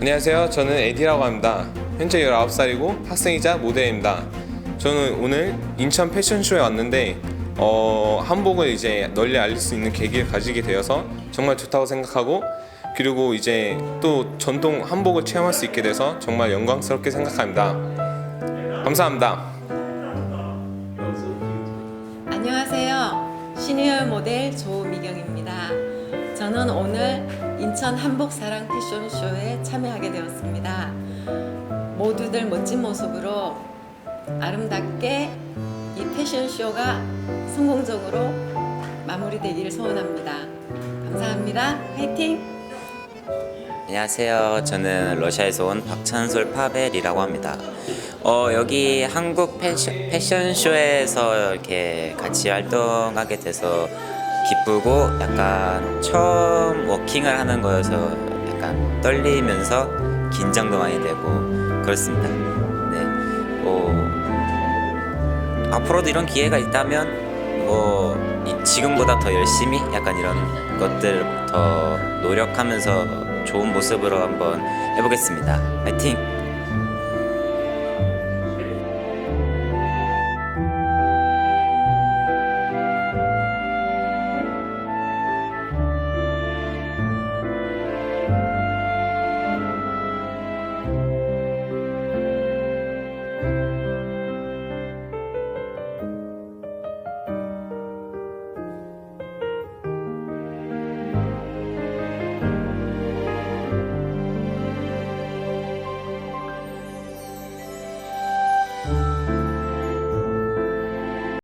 안녕하세요. 저는 에디라고 합니다. 현재 19살이고 학생이자 모델입니다. 저는 오늘 인천 패션쇼에 왔는데 어, 한복을 이제 널리 알릴 수 있는 계기를 가지게 되어서 정말 좋다고 생각하고 그리고 이제 또 전통 한복을 체험할 수 있게 돼서 정말 영광스럽게 생각합니다. 감사합니다. 안녕하세요. 시니어 모델 조미경입니다. 저는 오늘 인천 한복 사랑 패션쇼에 참여하게 되었습니다. 모두들 멋진 모습으로 아름답게 이 패션쇼가 성공적으로 마무리되기를 소원합니다. 감사합니다. 화이팅! 안녕하세요. 저는 러시아에서 온 박찬솔 파벨이라고 합니다. 어, 여기 한국 패션, 패션쇼에서 이렇게 같이 활동하게 돼서 기쁘고 약간 처음 워킹을 하는 거여서 약간 떨리면서 긴장도 많이 되고 그렇습니다. 네. 뭐 앞으로도 이런 기회가 있다면 뭐 이- 지금보다 더 열심히 약간 이런 것들 더 노력하면서 좋은 모습으로 한번 해보겠습니다. 파이팅!